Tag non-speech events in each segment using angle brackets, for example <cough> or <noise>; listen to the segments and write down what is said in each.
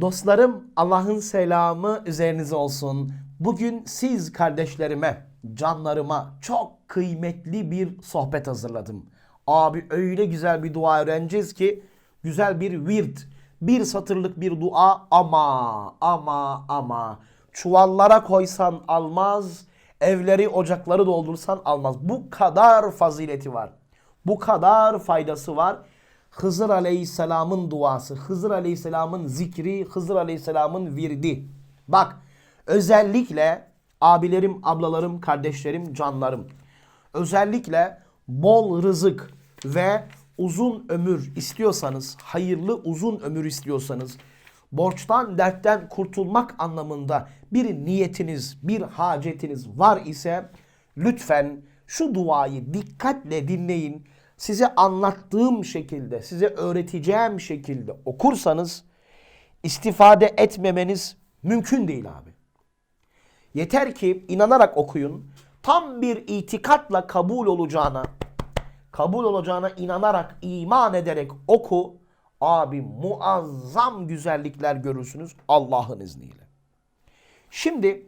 Dostlarım Allah'ın selamı üzerinize olsun. Bugün siz kardeşlerime, canlarıma çok kıymetli bir sohbet hazırladım. Abi öyle güzel bir dua öğreneceğiz ki güzel bir virt, bir satırlık bir dua ama ama ama çuvallara koysan almaz, evleri ocakları doldursan almaz. Bu kadar fazileti var. Bu kadar faydası var. Hızır Aleyhisselam'ın duası, Hızır Aleyhisselam'ın zikri, Hızır Aleyhisselam'ın virdi. Bak özellikle abilerim, ablalarım, kardeşlerim, canlarım. Özellikle bol rızık ve uzun ömür istiyorsanız, hayırlı uzun ömür istiyorsanız, borçtan, dertten kurtulmak anlamında bir niyetiniz, bir hacetiniz var ise lütfen şu duayı dikkatle dinleyin. Size anlattığım şekilde, size öğreteceğim şekilde okursanız istifade etmemeniz mümkün değil abi. Yeter ki inanarak okuyun. Tam bir itikatla kabul olacağına, kabul olacağına inanarak, iman ederek oku. Abi muazzam güzellikler görürsünüz Allah'ın izniyle. Şimdi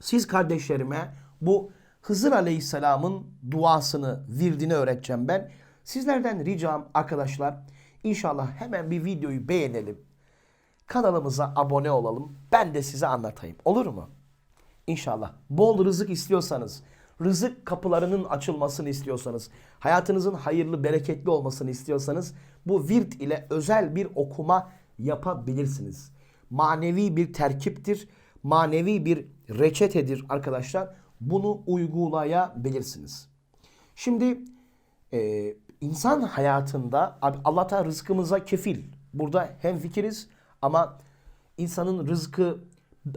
siz kardeşlerime bu Hızır Aleyhisselam'ın duasını, virdini öğreteceğim ben. Sizlerden ricam arkadaşlar inşallah hemen bir videoyu beğenelim. Kanalımıza abone olalım. Ben de size anlatayım. Olur mu? İnşallah. Bol rızık istiyorsanız, rızık kapılarının açılmasını istiyorsanız, hayatınızın hayırlı, bereketli olmasını istiyorsanız bu virt ile özel bir okuma yapabilirsiniz. Manevi bir terkiptir, manevi bir reçetedir arkadaşlar. Bunu uygulayabilirsiniz. Şimdi e, insan hayatında abi Allah Teala rızkımıza kefil. Burada hem fikiriz ama insanın rızkı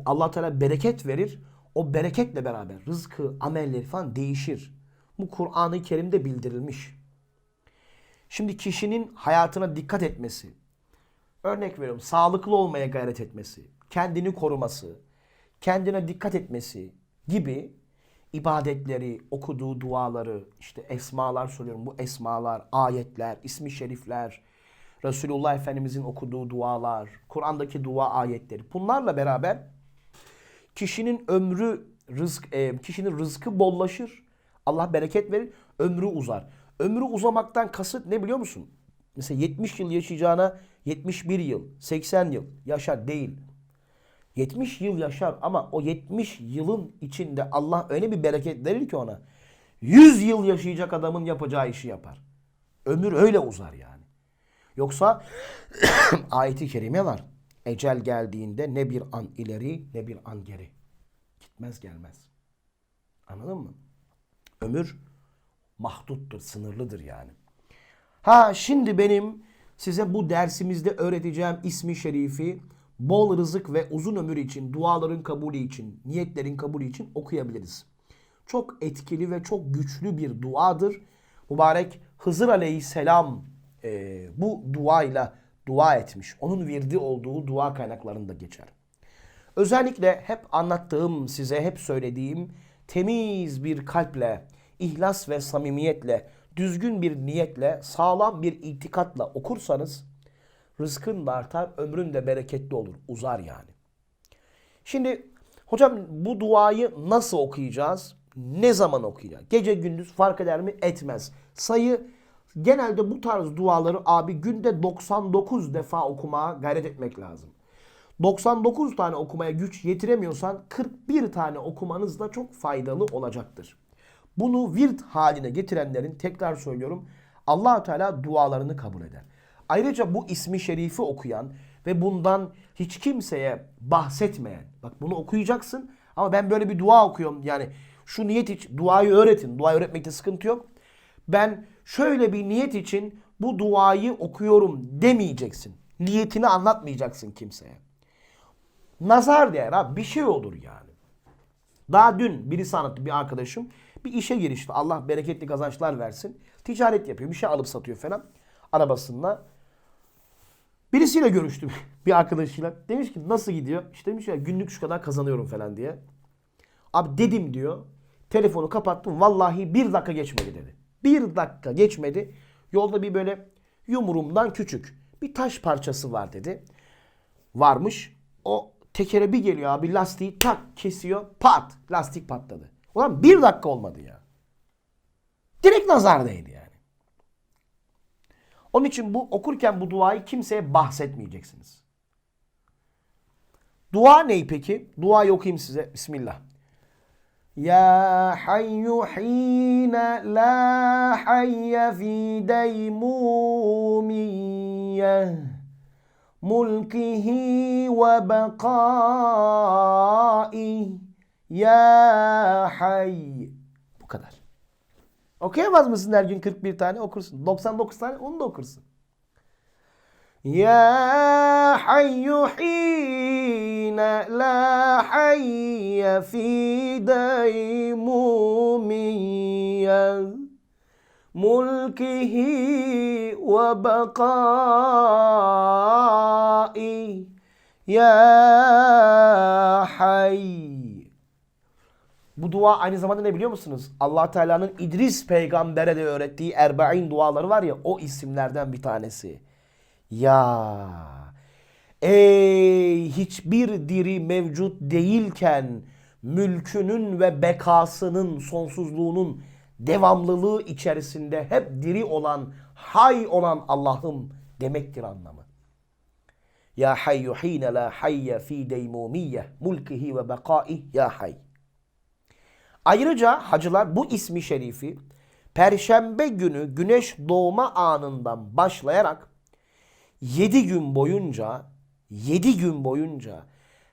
Allah Teala bereket verir. O bereketle beraber rızkı, amelleri falan değişir. Bu Kur'an-ı Kerim'de bildirilmiş. Şimdi kişinin hayatına dikkat etmesi, örnek veriyorum sağlıklı olmaya gayret etmesi, kendini koruması, kendine dikkat etmesi gibi ibadetleri, okuduğu duaları, işte esmalar söylüyorum bu esmalar, ayetler, ismi şerifler, Resulullah Efendimizin okuduğu dualar, Kur'an'daki dua ayetleri bunlarla beraber kişinin ömrü rızk e, kişinin rızkı bollaşır. Allah bereket verir, ömrü uzar. Ömrü uzamaktan kasıt ne biliyor musun? Mesela 70 yıl yaşayacağına 71 yıl, 80 yıl yaşar değil. 70 yıl yaşar ama o 70 yılın içinde Allah öyle bir bereket verir ki ona. 100 yıl yaşayacak adamın yapacağı işi yapar. Ömür öyle uzar yani. Yoksa <coughs> ayeti kerime var. Ecel geldiğinde ne bir an ileri ne bir an geri. Gitmez gelmez. Anladın mı? Ömür mahduttur, sınırlıdır yani. Ha şimdi benim size bu dersimizde öğreteceğim ismi şerifi bol rızık ve uzun ömür için, duaların kabulü için, niyetlerin kabulü için okuyabiliriz. Çok etkili ve çok güçlü bir duadır. Mübarek Hızır Aleyhisselam e, bu duayla dua etmiş. Onun virdi olduğu dua kaynaklarında geçer. Özellikle hep anlattığım, size hep söylediğim temiz bir kalple, ihlas ve samimiyetle, düzgün bir niyetle, sağlam bir itikatla okursanız rızkın da artar, ömrün de bereketli olur, uzar yani. Şimdi hocam bu duayı nasıl okuyacağız? Ne zaman okuyacağız? Gece gündüz fark eder mi? Etmez. Sayı genelde bu tarz duaları abi günde 99 defa okumaya gayret etmek lazım. 99 tane okumaya güç yetiremiyorsan 41 tane okumanız da çok faydalı olacaktır. Bunu virt haline getirenlerin tekrar söylüyorum allah Teala dualarını kabul eder. Ayrıca bu ismi şerifi okuyan ve bundan hiç kimseye bahsetmeyen. Bak bunu okuyacaksın ama ben böyle bir dua okuyorum. Yani şu niyet için duayı öğretin. Duayı öğretmekte sıkıntı yok. Ben şöyle bir niyet için bu duayı okuyorum demeyeceksin. Niyetini anlatmayacaksın kimseye. Nazar değer abi bir şey olur yani. Daha dün birisi anlattı bir arkadaşım. Bir işe girişti. Allah bereketli kazançlar versin. Ticaret yapıyor. Bir şey alıp satıyor falan. Arabasında. Birisiyle görüştüm. <laughs> Bir arkadaşıyla. Demiş ki nasıl gidiyor? İşte demiş ya günlük şu kadar kazanıyorum falan diye. Abi dedim diyor. Telefonu kapattım. Vallahi bir dakika geçmedi dedi. Bir dakika geçmedi. Yolda bir böyle yumruğumdan küçük bir taş parçası var dedi. varmış. O tekere bir geliyor abi lastiği tak kesiyor pat lastik patladı. Ulan bir dakika olmadı ya. Direkt nazar değdi. Onun için bu okurken bu duayı kimseye bahsetmeyeceksiniz. Dua ne peki? Duayı okuyayım size. Bismillah. Ya hayyu hine la hayye fi deymumiyye mulkihi ve bekai ya hay. Bu kadar. Okuyamaz mısın her gün 41 tane okursun. 99 tane onu da okursun. Ya hayyu hine la hayye fi deymumiyye mulkihi ve bekai ya hay. Bu dua aynı zamanda ne biliyor musunuz? allah Teala'nın İdris peygambere de öğrettiği Erbain duaları var ya o isimlerden bir tanesi. Ya ey hiçbir diri mevcut değilken mülkünün ve bekasının sonsuzluğunun devamlılığı içerisinde hep diri olan, hay olan Allah'ım demektir anlamı. Ya hayyu hine la hayye fi deymumiyye mulkihi ve bekai ya hay. Ayrıca hacılar bu ismi şerifi perşembe günü güneş doğma anından başlayarak 7 gün boyunca 7 gün boyunca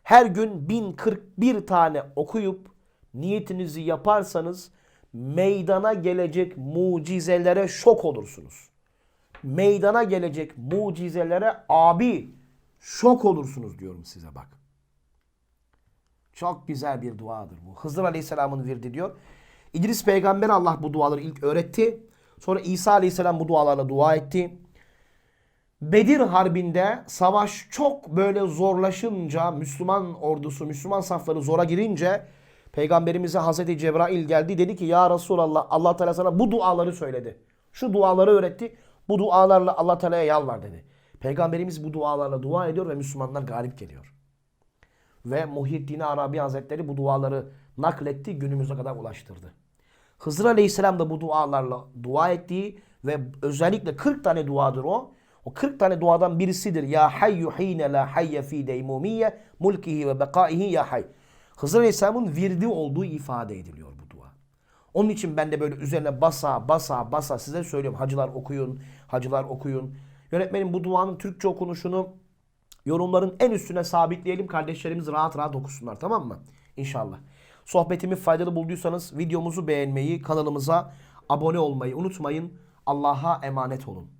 her gün 1041 tane okuyup niyetinizi yaparsanız meydana gelecek mucizelere şok olursunuz. Meydana gelecek mucizelere abi şok olursunuz diyorum size bak. Çok güzel bir duadır bu. Hızır Aleyhisselam'ın virdi diyor. İdris peygamber Allah bu duaları ilk öğretti. Sonra İsa Aleyhisselam bu dualarla dua etti. Bedir Harbi'nde savaş çok böyle zorlaşınca Müslüman ordusu, Müslüman safları zora girince Peygamberimize Hazreti Cebrail geldi. Dedi ki ya Resulallah Allah Teala sana bu duaları söyledi. Şu duaları öğretti. Bu dualarla Allah Teala'ya yalvar dedi. Peygamberimiz bu dualarla dua ediyor ve Müslümanlar galip geliyor. Ve Muhyiddin Arabi Hazretleri bu duaları nakletti, günümüze kadar ulaştırdı. Hızır Aleyhisselam da bu dualarla dua ettiği ve özellikle 40 tane duadır o. O 40 tane duadan birisidir. Ya hayyu hine la hayye fi deymumiyye mulkihi ve bekaihi ya hay. Hızır Aleyhisselam'ın virdi olduğu ifade ediliyor bu dua. Onun için ben de böyle üzerine basa basa basa size söylüyorum. Hacılar okuyun, hacılar okuyun. Yönetmenim bu duanın Türkçe okunuşunu yorumların en üstüne sabitleyelim. Kardeşlerimiz rahat rahat okusunlar tamam mı? İnşallah. Sohbetimi faydalı bulduysanız videomuzu beğenmeyi, kanalımıza abone olmayı unutmayın. Allah'a emanet olun.